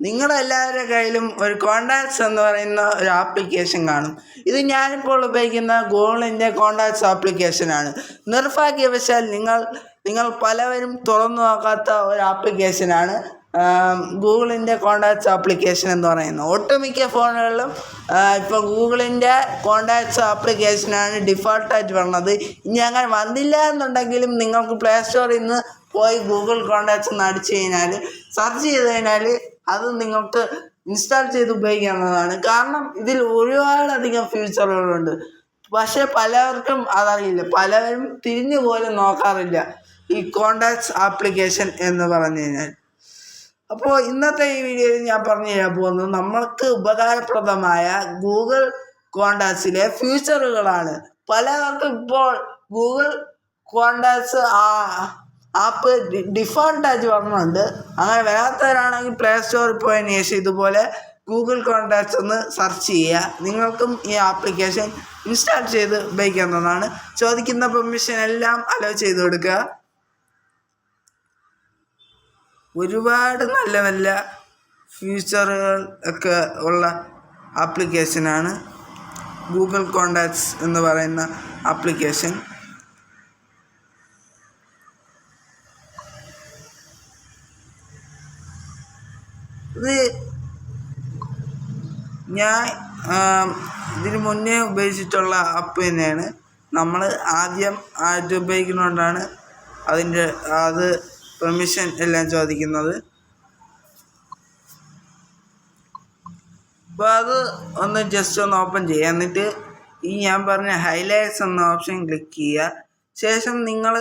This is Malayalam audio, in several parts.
നിങ്ങളെല്ലാവരുടെ കയ്യിലും ഒരു കോണ്ടാക്ട്സ് എന്ന് പറയുന്ന ഒരു ആപ്ലിക്കേഷൻ കാണും. ഇത് ഞാനിപ്പോൾ ഉപയോഗിക്കുന്ന ഗൂഗിളിന്റെ കോണ്ടാക്ട്സ് ആപ്ലിക്കേഷനാണ് നിർഭാഗ്യവശാൽ നിങ്ങൾ നിങ്ങൾ പലവരും തുറന്നു നോക്കാത്ത ഒരു ആപ്ലിക്കേഷനാണ് ഗൂഗിളിന്റെ കോണ്ടാക്ട്സ് ആപ്ലിക്കേഷൻ എന്ന് പറയുന്നത്. ഒട്ടുമിക്ക ഫോണുകളിലും ഇപ്പോൾ ഗൂഗിളിന്റെ കോണ്ടാക്ട്സ് ആപ്ലിക്കേഷനാണ് ഡിഫോൾട്ടായിട്ട് വന്നത്. ഇനി അങ്ങനെ വന്നില്ല എന്നുണ്ടെങ്കിലും നിങ്ങൾക്ക് പ്ലേ സ്റ്റോറിൽ നിന്ന് പോയി ഗൂഗിൾ കോണ്ടാക്ട്സ് എന്ന് അടിച്ചു കഴിഞ്ഞാൽ സെർച്ച് ചെയ്ത് കഴിഞ്ഞാൽ അത് നിങ്ങൾക്ക് ഇൻസ്റ്റാൾ ചെയ്ത് ഉപയോഗിക്കാവുന്നതാണ്. കാരണം ഇതിൽ ഒരുപാടധികം ഫീച്ചറുകളുണ്ട് പക്ഷേ പലർക്കും അതറിയില്ല. പലരും തിരിഞ്ഞു പോലും നോക്കാറില്ല ഈ കോണ്ടാക്ട്സ് ആപ്ലിക്കേഷൻ എന്ന് പറഞ്ഞു കഴിഞ്ഞാൽ. അപ്പോൾ ഇന്നത്തെ ഈ വീഡിയോയിൽ ഞാൻ പറഞ്ഞു തരാൻ പോകുന്നത് നമ്മൾക്ക് ഉപകാരപ്രദമായ ഗൂഗിൾ കോണ്ടാക്ട്സിലെ ഫീച്ചറുകളാണ് പലർക്കും ഇപ്പോൾ ഗൂഗിൾ കോണ്ടാക്ട്സ് ആ ആപ്പ് ഡിഫോൾട്ടായിട്ട് വരുന്നുണ്ട് അങ്ങനെ വരാത്തവരാണെങ്കിൽ പ്ലേ സ്റ്റോറിൽ പോയതിന് ശേഷം ഇതുപോലെ ഗൂഗിൾ കോൺടാക്ട്സ് ഒന്ന് സെർച്ച് ചെയ്യുക. നിങ്ങൾക്കും ഈ ആപ്ലിക്കേഷൻ ഇൻസ്റ്റാൾ ചെയ്ത് ഉപയോഗിക്കാവുന്നതാണ് ചോദിക്കുന്ന പെർമിഷൻ എല്ലാം അലോ ചെയ്ത് കൊടുക്കുക. ഒരുപാട് നല്ല നല്ല ഫീച്ചറുകൾ ഒക്കെ ഉള്ള ആപ്ലിക്കേഷനാണ് ഗൂഗിൾ കോണ്ടാക്ട്സ് എന്ന് പറയുന്ന ആപ്ലിക്കേഷൻ ഇത് ഞാൻ ഇതിന് മുന്നേ ഉപയോഗിച്ചിട്ടുള്ള ആപ്പ് തന്നെയാണ്. നമ്മൾ ആദ്യം ആയിട്ട് ഉപയോഗിക്കുന്നതുകൊണ്ടാണ് അതിന്റെ അത് പെർമിഷൻ എല്ലാം ചോദിക്കുന്നത്. അപ്പോൾ അത് ഒന്ന് ജസ്റ്റ് ഒന്ന് ഓപ്പൺ ചെയ്യുക. എന്നിട്ട് ഈ ഞാൻ പറഞ്ഞ ഹൈലൈറ്റ്സ് എന്ന ഓപ്ഷൻ ക്ലിക്ക് ചെയ്യുക. ശേഷം നിങ്ങൾ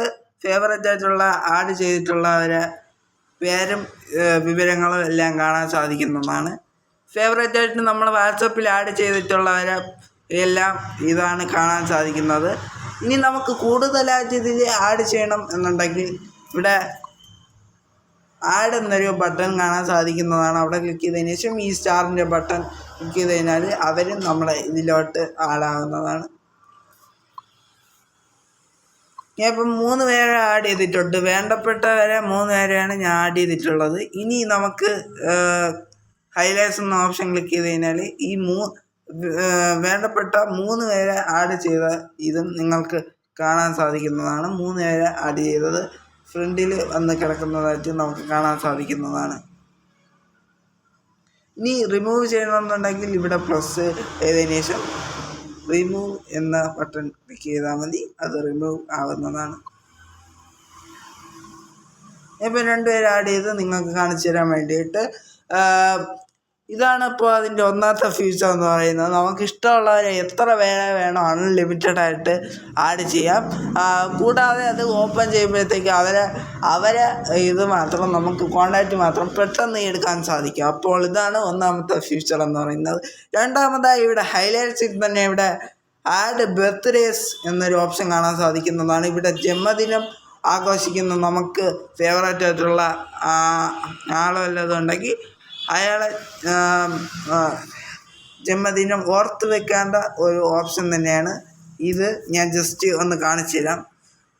ഫേവറേറ്റ് ആയിട്ടുള്ള ആഡ് ചെയ്തിട്ടുള്ളവരെ പേരും വിവരങ്ങളും എല്ലാം കാണാൻ സാധിക്കുന്നതാണ്. ഫേവറേറ്റ് ആയിട്ട് നമ്മൾ വാട്സപ്പിൽ ആഡ് ചെയ്തിട്ടുള്ളവരെ എല്ലാം ഇതാണ് കാണാൻ സാധിക്കുന്നത്. ഇനി നമുക്ക് കൂടുതലായിട്ട് ഇതിൽ ആഡ് ചെയ്യണം എന്നുണ്ടെങ്കിൽ ഇവിടെ ആഡ് എന്നൊരു ബട്ടൺ കാണാൻ സാധിക്കുന്നതാണ്. അവിടെ ക്ലിക്ക് ചെയ്തതിന് ശേഷം ഈ സ്റ്റാറിന്റെ ബട്ടൺ ക്ലിക്ക് ചെയ്ത് കഴിഞ്ഞാൽ അവരും നമ്മളെ ഇതിലോട്ട് ആഡാവുന്നതാണ് ഞാൻ ഇപ്പം മൂന്ന് പേരെ ആഡ് ചെയ്തിട്ടുണ്ട്. വേണ്ടപ്പെട്ടവരെ മൂന്ന് പേരെയാണ് ഞാൻ ആഡ് ചെയ്തിട്ടുള്ളത്. ഇനി നമുക്ക് ഹൈലൈറ്റ്സ് എന്ന ഓപ്ഷൻ ക്ലിക്ക് ചെയ്ത് കഴിഞ്ഞാൽ ഈ മൂ വേണ്ടപ്പെട്ട മൂന്ന് പേരെ ആഡ് ചെയ്ത ഇതും നിങ്ങൾക്ക് കാണാൻ സാധിക്കുന്നതാണ്. മൂന്ന് പേരെ ആഡ് ചെയ്തത് ഫ്രണ്ടിൽ വന്ന് കിടക്കുന്നതായിട്ട് നമുക്ക് കാണാൻ സാധിക്കുന്നതാണ്. ഇനി റിമൂവ് ചെയ്യണമെന്നുണ്ടെങ്കിൽ ഇവിടെ പ്ലസ് ചെയ്തതിന് ശേഷം റിമൂവ് എന്ന ബട്ടൺ ക്ലിക്ക് ചെയ്താൽ മതി. അത് റിമൂവ് ആവുന്നതാണ്. ഇപ്പം രണ്ടുപേരും ആഡ് ചെയ്ത് നിങ്ങൾക്ക് കാണിച്ചു തരാൻ വേണ്ടിയിട്ട് ഇതാണ് ഇപ്പോൾ അതിന്റെ ഒന്നാമത്തെ ഫീച്ചർ എന്ന് പറയുന്നത്. നമുക്ക് ഇഷ്ടമുള്ളവരെ എത്ര പേരെ വേണോ അൺലിമിറ്റഡ് ആയിട്ട് ആഡ് ചെയ്യാം. കൂടാതെ അത് ഓപ്പൺ ചെയ്യുമ്പോഴത്തേക്ക് അവരെ അവരെ ഇത് മാത്രം നമുക്ക് കോണ്ടാക്റ്റ് മാത്രം പെട്ടെന്ന് എടുക്കാൻ സാധിക്കും. അപ്പോൾ ഇതാണ് ഒന്നാമത്തെ ഫീച്ചർ എന്ന് പറയുന്നത്. രണ്ടാമതായി ഇവിടെ ഹൈലൈറ്റ്സിൽ തന്നെ ഇവിടെ ആഡ് ബർത്ത്ഡേസ് എന്നൊരു ഓപ്ഷൻ കാണാൻ സാധിക്കുന്നതാണ്. ഇവിടെ ജന്മദിനം ആഘോഷിക്കുന്ന നമുക്ക് ഫേവറേറ്റ് ആയിട്ടുള്ള ആളോ ഉണ്ടെങ്കിൽ അയാളെ ജന്മദിനം ഓർത്ത് വെക്കേണ്ട ഒരു ഓപ്ഷൻ തന്നെയാണ്. ഇത് ഞാൻ ജസ്റ്റ് ഒന്ന് കാണിച്ചു തരാം.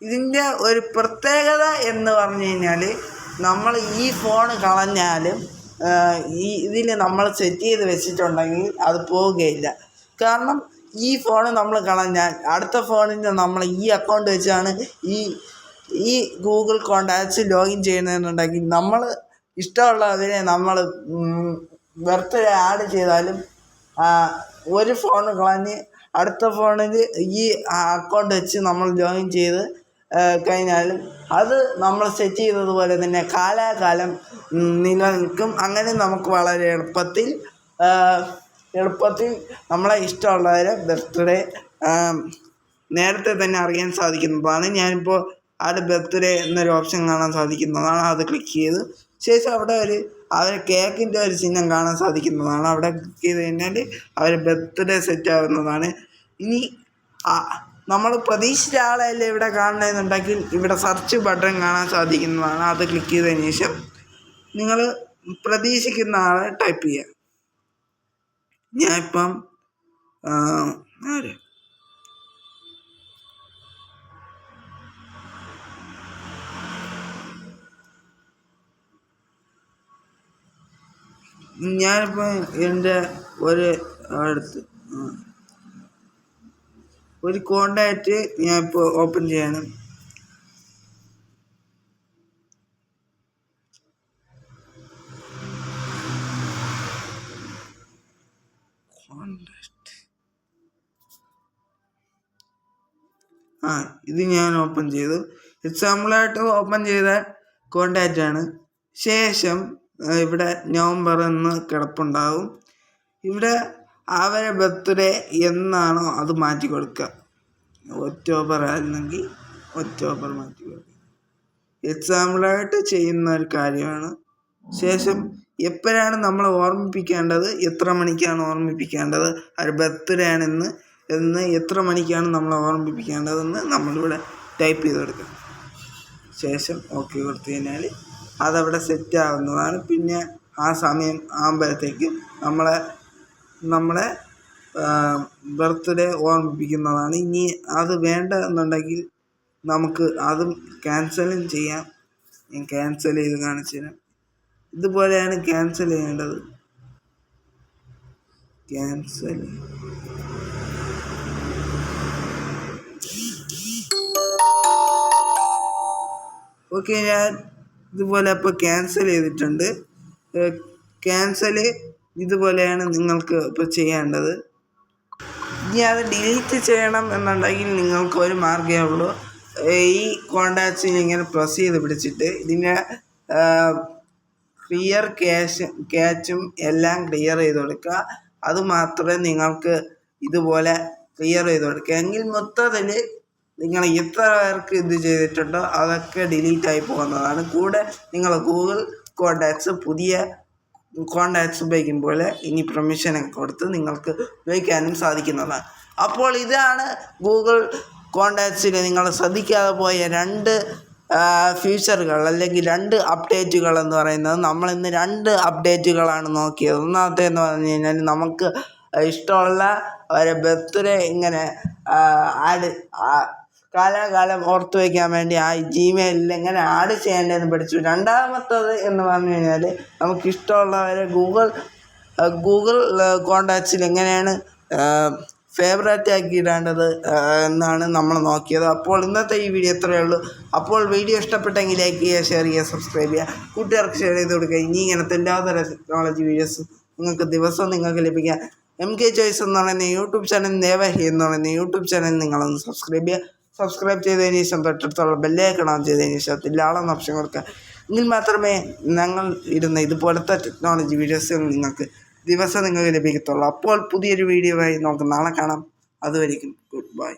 ഇതിന്റെ ഒരു പ്രത്യേകത എന്ന് പറഞ്ഞു കഴിഞ്ഞാൽ നമ്മൾ ഈ ഫോൺ കളഞ്ഞാലും ഈ ഇതിൽ നമ്മൾ സെറ്റ് ചെയ്ത് വെച്ചിട്ടുണ്ടെങ്കിൽ അത് പോവുകയില്ല. കാരണം ഈ ഫോൺ നമ്മൾ കളഞ്ഞാൽ അടുത്ത ഫോണിൽ നമ്മൾ ഈ അക്കൗണ്ട് വെച്ചാണ് ഈ ഈ ഗൂഗിൾ കോണ്ടാക്ട്സ് ലോഗിൻ ചെയ്യുന്നതെന്നുണ്ടെങ്കിൽ നമ്മൾ ഇഷ്ടമുള്ളതിനെ നമ്മൾ വെറുതെ ആഡ് ചെയ്താലും ഒരു ഫോൺ കളഞ്ഞ് അടുത്ത ഫോണിൽ ഈ അക്കൗണ്ട് വെച്ച് നമ്മൾ ജോയിൻ ചെയ്ത് കഴിഞ്ഞാലും അത് നമ്മൾ സെറ്റ് ചെയ്തതുപോലെ തന്നെ കാലാകാലം നിലനിൽക്കും. അങ്ങനെ നമുക്ക് വളരെ എളുപ്പത്തിൽ എളുപ്പത്തിൽ നമ്മളെ ഇഷ്ടമുള്ളവരെ ബർത്ത്ഡേ നേരത്തെ തന്നെ അറിയാൻ സാധിക്കുന്നതാണ്. ഞാനിപ്പോൾ ആഡ് ബർത്ത്ഡേ എന്നൊരു ഓപ്ഷൻ കാണാൻ സാധിക്കുന്നതാണ്. അത് ക്ലിക്ക് ചെയ്ത് ശേഷം അവിടെ ഒരു അവർ കേക്കിന്റെ ഒരു ചിഹ്നം കാണാൻ സാധിക്കുന്നതാണ്. അവിടെ ക്ലിക്ക് ചെയ്ത് കഴിഞ്ഞാൽ അവർ ബർത്ത്ഡേ സെറ്റ് ആവുന്നതാണ്. ഇനി നമ്മൾ പ്രതീക്ഷിച്ച ആളെയല്ലേ ഇവിടെ കാണണമെന്നുണ്ടെങ്കിൽ ഇവിടെ സെർച്ച് ബട്ടൺ കാണാൻ സാധിക്കുന്നതാണ്. അത് ക്ലിക്ക് ചെയ്തതിന് ശേഷം നിങ്ങൾ പ്രതീക്ഷിക്കുന്ന ആളെ ടൈപ്പ് ചെയ്യുക ഞാനിപ്പം ആര്? ഞാനിപ്പോൾ എന്റെ ഒരു അടുത്ത് ഒരു കോണ്ടാക്റ്റ് ഞാൻ ഇപ്പോൾ ഓപ്പൺ ചെയ്യണം ആ ഇത് ഞാൻ ഓപ്പൺ ചെയ്തു. എക്സാമ്പിളായിട്ട് ഓപ്പൺ ചെയ്ത കോണ്ടാക്റ്റാണ് ശേഷം ഇവിടെ നവംബർ എന്ന് കിടപ്പുണ്ടാവും ഇവിടെ അവരെ ബർത്ത്ഡേ എന്നാണോ അത് മാറ്റി കൊടുക്കുക. ഒക്ടോബർ ആയിരുന്നെങ്കിൽ ഒക്ടോബർ മാറ്റി കൊടുക്കുക. എക്സാമ്പിളായിട്ട് ചെയ്യുന്ന ഒരു കാര്യമാണ്. ശേഷം എപ്പോഴാണ് നമ്മൾ ഓർമ്മിപ്പിക്കേണ്ടത്? എത്ര മണിക്കാണ് ഓർമ്മിപ്പിക്കേണ്ടത്? ഒരു ബർത്ത്ഡേ ആണെന്ന് എന്ന് എത്ര മണിക്കാണ് നമ്മൾ ഓർമ്മിപ്പിക്കേണ്ടതെന്ന് നമ്മളിവിടെ ടൈപ്പ് ചെയ്ത് കൊടുക്കുക ശേഷം ഓക്കെ കൊടുത്തു കഴിഞ്ഞാൽ അതവിടെ സെറ്റ് ആവുന്നതാണ് പിന്നെ ആ സമയം ആകുമ്പോഴത്തേക്ക് നമ്മളെ നമ്മളെ ബർത്ത്ഡേ ഓർമ്മിപ്പിക്കുന്നതാണ്. ഇനി അത് വേണ്ട എന്നുണ്ടെങ്കിൽ നമുക്ക് അതും ക്യാൻസലും ചെയ്യാം. ഞാൻ ക്യാൻസൽ ചെയ്ത് കാണിച്ചു തരാം. ഇതുപോലെയാണ് ക്യാൻസൽ ചെയ്യേണ്ടത്. ക്യാൻസൽ. ഓക്കെ ഞാൻ ഇതുപോലെ അപ്പോൾ ക്യാൻസൽ ചെയ്തിട്ടുണ്ട്. ക്യാൻസൽ ഇതുപോലെയാണ് നിങ്ങൾക്ക് ഇപ്പോൾ ചെയ്യേണ്ടത്. ഇനി അത് ഡിലീറ്റ് ചെയ്യണം എന്നുണ്ടെങ്കിൽ നിങ്ങൾക്ക് ഒരു മാർഗമേ ഉള്ളൂ. ഈ കോണ്ടാക്ട്സിൽ ഇങ്ങനെ പ്രസ് ചെയ്ത് പിടിച്ചിട്ട് ഇതിന്റെ ക്ലിയർ ക്യാഷ് ക്യാച്ചും എല്ലാം ക്ലിയർ ചെയ്ത് കൊടുക്കുക. അത് മാത്രമേ നിങ്ങൾക്ക് ഇതുപോലെ ക്ലിയർ ചെയ്ത് കൊടുക്കുക. എങ്കിൽ മൊത്തത്തിൽ നിങ്ങൾ എത്ര പേർക്ക് ഇത് ചെയ്തിട്ടുണ്ടോ? അതൊക്കെ ഡിലീറ്റ് ആയി പോകുന്നതാണ്. കൂടെ നിങ്ങൾ ഗൂഗിൾ കോണ്ടാക്ട്സ് പുതിയ കോണ്ടാക്ട്സ് ഉപയോഗിക്കുമ്പോൾ ഇനി പെർമിഷൻ കൊടുത്ത് നിങ്ങൾക്ക് ഉപയോഗിക്കാനും സാധിക്കുന്നതാണ്. അപ്പോൾ ഇതാണ് ഗൂഗിൾ കോണ്ടാക്ട്സിൽ നിങ്ങൾ ശ്രദ്ധിക്കാതെ പോയ രണ്ട് ഫീച്ചറുകൾ അല്ലെങ്കിൽ രണ്ട് അപ്ഡേറ്റുകൾ എന്ന് പറയുന്നത് നമ്മൾ ഇന്ന് രണ്ട് അപ്ഡേറ്റുകളാണ് നോക്കിയത്. ഒന്നാമത്തെ എന്ന് പറഞ്ഞു കഴിഞ്ഞാൽ നമുക്ക് ഇഷ്ടമുള്ള ഒരു ബർത്ത്ഡേ ഇങ്ങനെ ആഡ് കാലാകാലം ഓർത്തു വയ്ക്കാൻ വേണ്ടി ആ ജിമെയിലിൽ എങ്ങനെ ആഡ് ചെയ്യേണ്ടതെന്ന് പഠിച്ചു. രണ്ടാമത്തത് എന്ന് പറഞ്ഞു കഴിഞ്ഞാൽ നമുക്ക് ഇഷ്ടമുള്ളവരെ ഗൂഗിൾ ഗൂഗിൾ കോണ്ടാക്ട്സിൽ എങ്ങനെയാണ് ഫേവറേറ്റ് ആക്കി ഇടേണ്ടത് എന്നാണ് നമ്മൾ നോക്കിയത്. അപ്പോൾ ഇന്നത്തെ ഈ വീഡിയോ ഇത്രയേ ഉള്ളൂ. അപ്പോൾ വീഡിയോ ഇഷ്ടപ്പെട്ടെങ്കിൽ ലൈക്ക് ചെയ്യുക ഷെയർ ചെയ്യുക സബ്സ്ക്രൈബ് ചെയ്യുക. കൂട്ടുകാർക്ക് ഷെയർ ചെയ്ത് കൊടുക്കുക. ഇനി ഇങ്ങനത്തെ എല്ലാതരം ടെക്നോളജി വീഡിയോസ് നിങ്ങൾക്ക് ദിവസവും നിങ്ങൾക്ക് ലഭിക്കുക. എം കെ ചോയ്സ് എന്ന് പറയുന്ന യൂട്യൂബ് ചാനൽ ദേവഹി എന്ന് പറയുന്ന യൂട്യൂബ് ചാനൽ നിങ്ങളൊന്ന് സബ്സ്ക്രൈബ് ചെയ്യുക. സബ്സ്ക്രൈബ് ചെയ്തതിന് ശേഷം തൊട്ടടുത്തുള്ള ബെല്ലേക്കണം ഓൺ ചെയ്തതിന് ശേഷം ഇതിലാളെന്ന ഓപ്ഷൻ കൊടുക്കുക. എങ്കിൽ മാത്രമേ ഞങ്ങൾ ഇടുന്ന ഇതുപോലത്തെ ടെക്നോളജി വീഡിയോസുകൾ നിങ്ങൾക്ക് ദിവസം നിങ്ങൾക്ക് ലഭിക്കത്തുള്ളൂ. അപ്പോൾ പുതിയൊരു വീഡിയോ ആയി നമുക്ക് നാളെ കാണാം. അതുവരെയും ഗുഡ് ബൈ